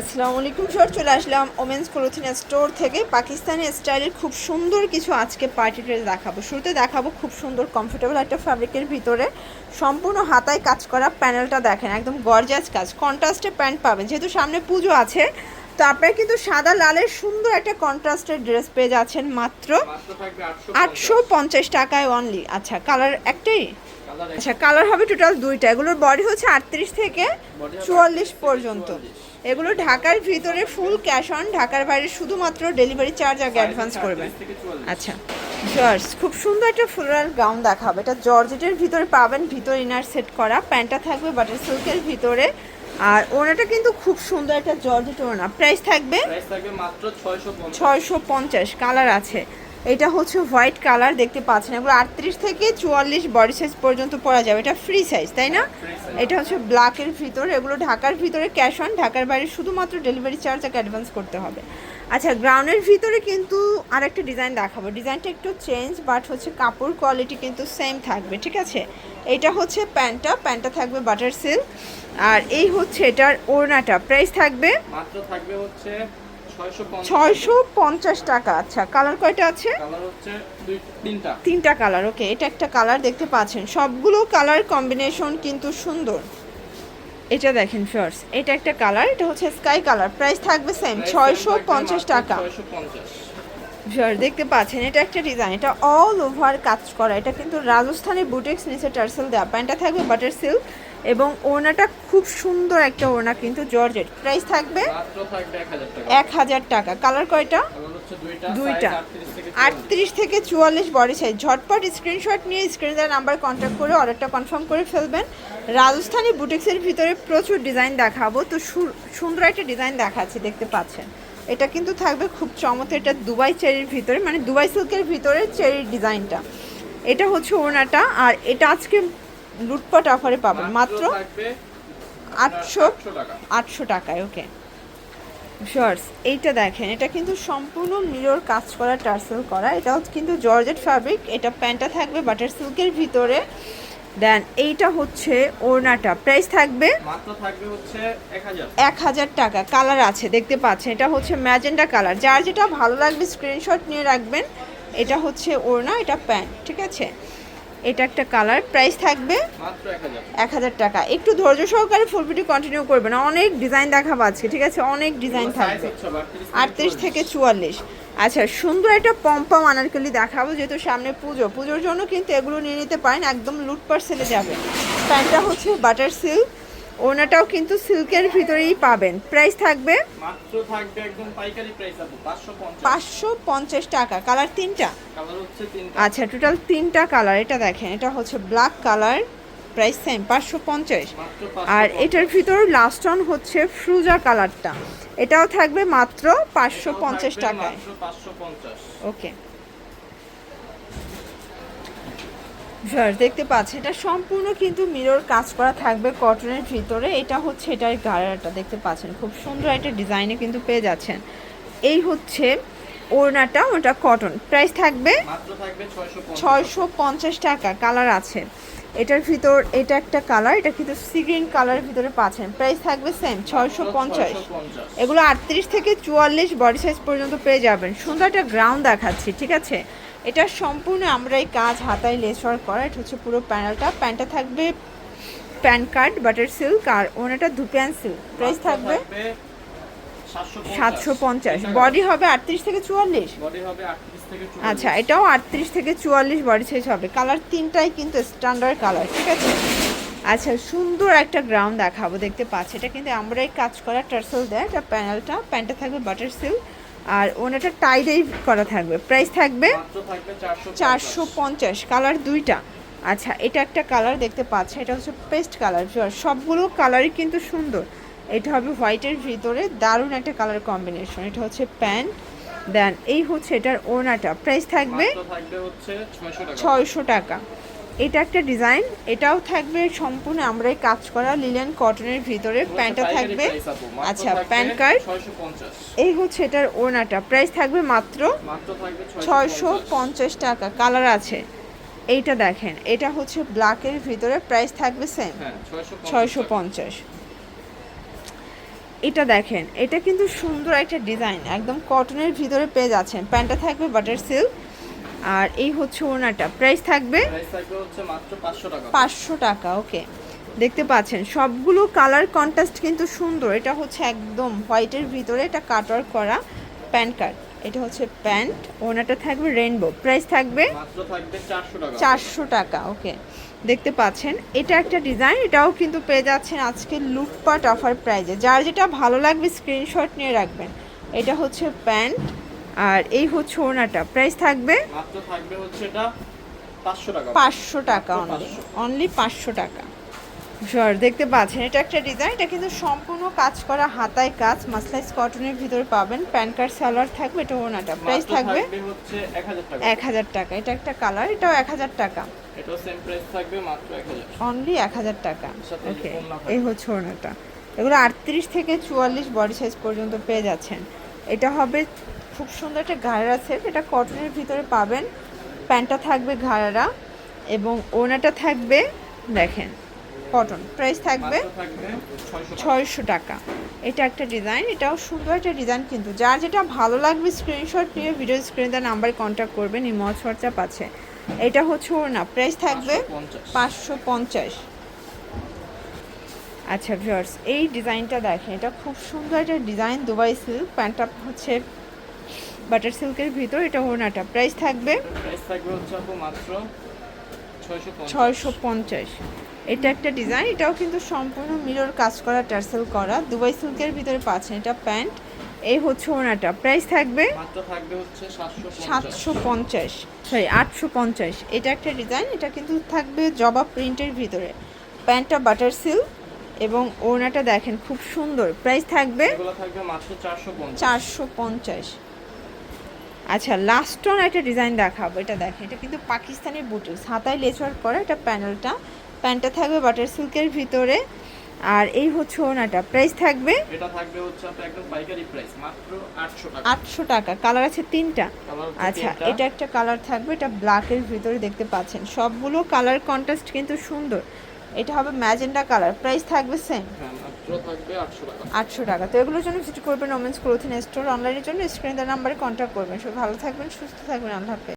আসসালামু আলাইকুম, স্যার। চলে আসলাম ওমেন্স ক্লোথিং স্টোর থেকে। পাকিস্তানি স্টাইলের খুব সুন্দর কিছু আজকে পার্টি ড্রেস দেখাবো। শুরুতে দেখাবো খুব সুন্দর কমফোর্টেবল একটা ফ্যাব্রিকের ভিতরে। সম্পূর্ণ হাতায় কাজ করা প্যানেলটা দেখেন, একদম গর্জাস কাজ। কন্ট্রাস্টে প্যান্ট পাবেন। যেহেতু সামনে পুজো আছে, তো আপনারা কিন্তু সাদা, লালের সুন্দর একটা কন্ট্রাস্টের ড্রেস পেয়ে যাচ্ছেন মাত্র আটশো পঞ্চাশ টাকায় অনলি আচ্ছা কালার একটাই? আচ্ছা কালার হবে টোটাল দুইটা। এগুলোর বডি হচ্ছে আটত্রিশ থেকে চুয়াল্লিশ পর্যন্ত। 44 এগুলো ঢাকার ভিতরে ফুল ক্যাশ অন ঢাকার বাইরে শুধুমাত্র ডেলিভারি চার্জ আগে অ্যাডভান্স করবেন আচ্ছা জর্জ খুব সুন্দর একটা ফ্লোরাল গাউন দেখাবে। এটা জর্জেটের ভিতরে পাবেন ভিতর ইনার সেট করা। প্যান্টটা থাকবে বাটার সিল্কের ভিতরে। আর ওনাটা কিন্তু খুব সুন্দর একটা জর্জেট ওনা প্রাইস থাকবে প্রাইস থাকবে মাত্র 650 ছয়শো পঞ্চাশ কালার আছে। এটা হচ্ছে হোয়াইট কালার দেখতে পাচ্ছেন। এগুলো আটত্রিশ থেকে চুয়াল্লিশ বডি সাইজ পর্যন্ত পরা যাবে। এটা ফ্রি সাইজ তাই না? এটা হচ্ছে ব্ল্যাকের ভিতর। এগুলো ঢাকার ভিতরে ক্যাশ অন ঢাকার বাইরে শুধুমাত্র ডেলিভারি চার্জ আগে অ্যাডভান্স করতে হবে। আচ্ছা গ্রাউন্ডের ভিতরে কিন্তু আরেকটা ডিজাইন দেখাবো। ডিজাইনটা একটু চেঞ্জ বাট হচ্ছে কাপড় কোয়ালিটি কিন্তু সেম থাকবে ঠিক আছে? এটা হচ্ছে প্যান্টটা। প্যান্টটা থাকবে বাটার সিল্ক আর এই হচ্ছে এটার ওড়নাটা। প্রাইস থাকবে? মাত্র থাকবে হচ্ছে 650 ছয়শো পঞ্চাশ। টাকা আচ্ছা কালার কয়টা আছে? কালার হচ্ছে তিনটা। তিনটা কালার ওকে এটা একটা কালার দেখতে পাচ্ছেন। সবগুলো কালার কম্বিনেশন কিন্তু সুন্দর। এটা দেখেন ফার্স এটা একটা কালার এটা হচ্ছে স্কাই কালার প্রাইস থাকবে সেম ছয়শো পঞ্চাশ টাকা। 650 ফার্স দেখতে পাচ্ছেন এটা একটা ডিজাইন এটা অল ওভার কাজ করা। এটা কিন্তু রাজস্থানি বুটিক্স নিচে টার্সেল দেওয়া। প্যান্টটা থাকবে বাটার সিল্ক এবং ওড়নাটা খুব সুন্দর একটা ওড়না কিন্তু জর্জেট। প্রাইস থাকবে মাত্র থাকবে 1000 টাকা। এক হাজার টাকা। কালার কয়টা? দুইটা দুইটা। size 38 থেকে 44 আটত্রিশ থেকে চুয়াল্লিশ বডি সাইজ ঝটপট স্ক্রিনশট নিয়ে স্ক্রিনে দেওয়ার নাম্বার কন্ট্যাক্ট করে অর্ডারটা কনফার্ম করে ফেলবেন। রাজস্থানি বুটিক্সের ভিতরে প্রচুর ডিজাইন দেখাবো। তো সুন্দর একটা ডিজাইন দেখাচ্ছি দেখতে পাচ্ছেন। এটা কিন্তু থাকবে খুব চমৎকার এটা দুবাই চেরির ভিতরে মানে দুবাই সিল্কের ভিতরে চেরির ডিজাইনটা। এটা হচ্ছে ওনাটা আর এটা আজকে লুটপাট অফারে পাবেন মাত্র আটশো আটশো টাকায় ওকে শর্টস এইটা দেখেন এটা কিন্তু সম্পূর্ণ মিরর কাজ করা টার্সেল করা এটাও কিন্তু জর্জেট ফ্যাব্রিক এটা প্যান্টটা থাকবে বাটার সিল্কের ভিতরে। দেন এইটা হচ্ছে ওড়নাটা। প্রাইস থাকবে মাত্র থাকবে হচ্ছে 1000 এক হাজার টাকা। কালার আছে দেখতে পাচ্ছেন। এটা হচ্ছে ম্যাজেন্ডা কালার যার যেটা ভালো লাগবে স্ক্রিনশট নিয়ে রাখবেন। এটা হচ্ছে ওড়না এটা প্যান্ট ঠিক আছে? এটা একটা কালার প্রাইস থাকবে মাত্র 1000 এক হাজার টাকা। একটু ধৈর্য সহকারে ফুল ভিডিও কন্টিনিউ করবেন। অনেক ডিজাইন দেখাবো আজকে ঠিক আছে? অনেক ডিজাইন থাকবে। আটত্রিশ থেকে চুয়াল্লিশ। আচ্ছা সুন্দর একটা পম্পম আনারকলি দেখাবো যেহেতু সামনে পুজো। পুজোর জন্য কিন্তু এগুলো নিয়ে নিতে পারেন একদম লুটপার সেলে যাবে। প্যান্টটা হচ্ছে বাটার সিল্ক ওনাটাও কিন্তু সিল্কের ভিতরেই পাবেন। প্রাইস থাকবে? মাত্র থাকবে একদম পাইকারি প্রাইস আপু 550 পাঁচশো পঞ্চাশ টাকা। কালার তিনটা? কালার হচ্ছে তিনটা। আচ্ছা টোটাল তিনটা কালার। এটা দেখেন এটা হচ্ছে ব্ল্যাক কালার প্রাইস সেম পাঁচশো পঞ্চাশ। আর এটার ভিতর লাস্ট অন হচ্ছে ফ্রুজা কালারটা এটাও থাকবে মাত্র পাঁচশো পঞ্চাশ টাকায়। ওকে। ভিউয়ার্স দেখতে পাচ্ছেন এটা সম্পূর্ণ কিন্তু মিরর কাজ করা থাকবে কটনের ভিতরে। এটা হচ্ছে এটার গাড়াটা দেখতে পাচ্ছেন। খুব সুন্দর একটা ডিজাইনে কিন্তু পেয়ে যাচ্ছেন। এই হচ্ছে ওড়নাটা ওটা কটন প্রাইস থাকবে মাত্র থাকবে 650 ছয়শো পঞ্চাশ টাকা কালার আছে। এটার ভিতর এটা একটা কালার এটা কিন্তু সিগ্রিন কালারের ভিতরে পাচ্ছেন। প্রাইস থাকবে সেম ছয়শো পঞ্চাশ। এগুলো আটত্রিশ থেকে চুয়াল্লিশ বডি সাইজ পর্যন্ত পেয়ে যাবেন। সুন্দর একটা গ্রাউন্ড দেখাচ্ছি ঠিক আছে? এটা সম্পূর্ণ আমরা এই কাজ হাতায় লেস ওয়ার্ক করা এটা হচ্ছে পুরো প্যানেলটা প্যান্টটা থাকবে প্যান কার্ড বাটার সিল্ক আর ওনাটা ধুপিয়ান সিল্ক প্রাইস থাকবে সাতশো পঞ্চাশ। বডি হবে আটত্রিশ থেকে চুয়াল্লিশ? বডি হবে 38 থেকে 44 আচ্ছা এটাও আটত্রিশ থেকে চুয়াল্লিশ বডি সাইজ হবে। কালার তিনটাই কিন্তু স্ট্যান্ডার্ড কালার ঠিক আছে? আচ্ছা সুন্দর একটা গ্রাউন্ড দেখাবো দেখতে পাচ্ছি। এটা কিন্তু আমরাই কাজ করা টার্সেল দেয় এটা প্যানেলটা প্যান্টটা থাকবে বাটার সিল্ক আর ওনাটা টাইডাই করা থাকবে। প্রাইস থাকবে 450 চারশো পঞ্চাশ। কালার দুইটা। আচ্ছা এটা একটা কালার দেখতে পাচ্ছি এটা হচ্ছে পেস্ট কালার সবগুলো কালারই কিন্তু সুন্দর। এটা হবে হোয়াইটের ভিতরে দারুণ একটা কালার কম্বিনেশন। এটা হচ্ছে প্যান্ট। দেন এই হচ্ছে এটার ওনাটা। প্রাইস থাকবে মাত্র থাকবে হচ্ছে 600 টাকা। ছয়শো টাকা। এটা একটা ডিজাইন। এটাও থাকবে সম্পূর্ণ আমরাই কাজ করা লিলেন কটনের ভিতরে। প্যান্টটা থাকবে। আচ্ছা প্যান কার্ড। এই হচ্ছে এটার ওনাটা। প্রাইস থাকবে মাত্র ছয়শো পঞ্চাশ। টাকা। কালার আছে। এইটা দেখেন। এটা হচ্ছে ব্ল্যাকের ভিতরে। প্রাইস থাকবে সেম হ্যাঁ 650 ছয়শো পঞ্চাশ। এটা দেখেন এটা কিন্তু সুন্দর একটা ডিজাইন একদম কটনের ভিতরে পেয়ে যাচ্ছেন। প্যান্টটা থাকবে বাটার সিল্ক আর এই হচ্ছে ওনাটা প্রাইস থাকবে? পাঁচশো টাকা। ওকে দেখতে পাচ্ছেন সবগুলো কালার কন্ট্রাস্ট কিন্তু সুন্দর। এটা হচ্ছে একদম হোয়াইটের ভিতরে এটা কাটওয়ার্ক করা প্যান্ট কাট এটা হচ্ছে প্যান্ট ওনাটা থাকবে রেনবো প্রাইস থাকবে? চারশো টাকা। ওকে দেখতে পাচ্ছেন। এটা একটা ডিজাইন এটাও কিন্তু পেয়ে যাচ্ছেন আজকে লুটপাট অফার প্রাইজে যার যেটা ভালো লাগবে স্ক্রিনশট নিয়ে রাখবেন। এটা হচ্ছে প্যান্ট আর এই হচ্ছে ওনাটা প্রাইস থাকবে? থাকবে পাঁচশো টাকা। পাঁচশো টাকা অনলি অনলি পাঁচশো টাকা। শিওর দেখতে পাচ্ছেন এটা একটা ডিজাইন এটা কিন্তু সম্পূর্ণ কাজ করা হাতায় কাজ মাসলাইজ কটনের ভিতরে পাবেন প্যান কার্ড সালোয়ার থাকবে এটা ওনাটা প্রাইস থাকবে হচ্ছে এক হাজার টাকা। এক হাজার টাকা এটা একটা কালার এটাও এক হাজার টাকা। এটাও সেম প্রাইস থাকবে মাত্র এক হাজার। অনলি এক হাজার টাকা। ওকে এই হচ্ছে ওনাটা। এগুলো আটত্রিশ থেকে চুয়াল্লিশ বডি সাইজ পর্যন্ত পেয়ে যাচ্ছেন। এটা হবে খুব সুন্দর একটা ঘাড়া সেট এটা কটনের ভিতরে পাবেন। প্যান্টটা থাকবে ঘাড়া এবং ওনাটা থাকবে দেখেন। কটন প্রাইস থাকবে ছয়শো টাকা। এটা একটা ডিজাইন এটাও সুন্দর একটা ডিজাইন কিন্তু। যার যেটা ভালো লাগবে স্ক্রিনশট নিয়ে ভিডিও স্ক্রিনে তার নাম্বারে কন্ট্যাক্ট করবেন এই মজ হোয়াটসঅ্যাপ আছে। এটা হচ্ছে ওর না প্রাইস থাকবে পাঁচশো পঞ্চাশ। আচ্ছা ভিউয়ার্স এই ডিজাইনটা দেখেন। এটা খুব সুন্দর একটা ডিজাইন দুবাই সিল্ক প্যান্টটা হচ্ছে বাটার সিল্কের ভিতর এটা ওনাটা প্রাইস থাকবে প্রাইস থাকবে হচ্ছে মাত্র ছয়শো পঞ্চাশ। এটা একটা ডিজাইন এটাও কিন্তু সম্পূর্ণ মিরর কাজ করা টার্সেল করা। দুবাই সিল্কের ভিতরে পাচ্ছেন এটা প্যান্ট। এই হচ্ছে ওনাটা। প্রাইস থাকবে? সাতশো পঞ্চাশ। সরি আটশো পঞ্চাশ। এটা একটা ডিজাইন এটা কিন্তু থাকবে জবা প্রিন্টের ভিতরে। প্যান্টটা বাটার সিল্ক এবং ওড়নাটা দেখেন খুব সুন্দর। প্রাইস থাকবে? চারশো পঞ্চাশ। আচ্ছা লাস্ট অন একটা ডিজাইন দেখাবো এটা দেখেন এটা কিন্তু পাকিস্তানি বুটিক্স হাতায় লেচওয়ার করা এটা প্যানেলটা প্যান্টটা থাকবে বাটার সিল্কের ভিতরে আর এই হচ্ছে ওনাটা প্রাইস থাকবে? এটা থাকবে হচ্ছে আপনার একদম পাইকারি প্রাইস মাত্র আটশো টাকা। আটশো টাকা কালার আছে তিনটা। আচ্ছা এটা একটা কালার থাকবে এটা ব্ল্যাকের ভিতরে দেখতে পাচ্ছেন। সবগুলো কালার কন্ট্রাস্ট কিন্তু সুন্দর। এটা হবে ম্যাজেন্ডা কালার। প্রাইস থাকবে সেম হ্যাঁ আটশো টাকা। তো এগুলোর জন্য ভিজিট করবেন ওমেন্স ক্লোথিং স্টোর অনলাইনের জন্য স্ক্রিন নাম্বারে কন্ট্যাক্ট করবেন। সব ভালো থাকবেন সুস্থ থাকবেন আল্লাহ হাফেজ।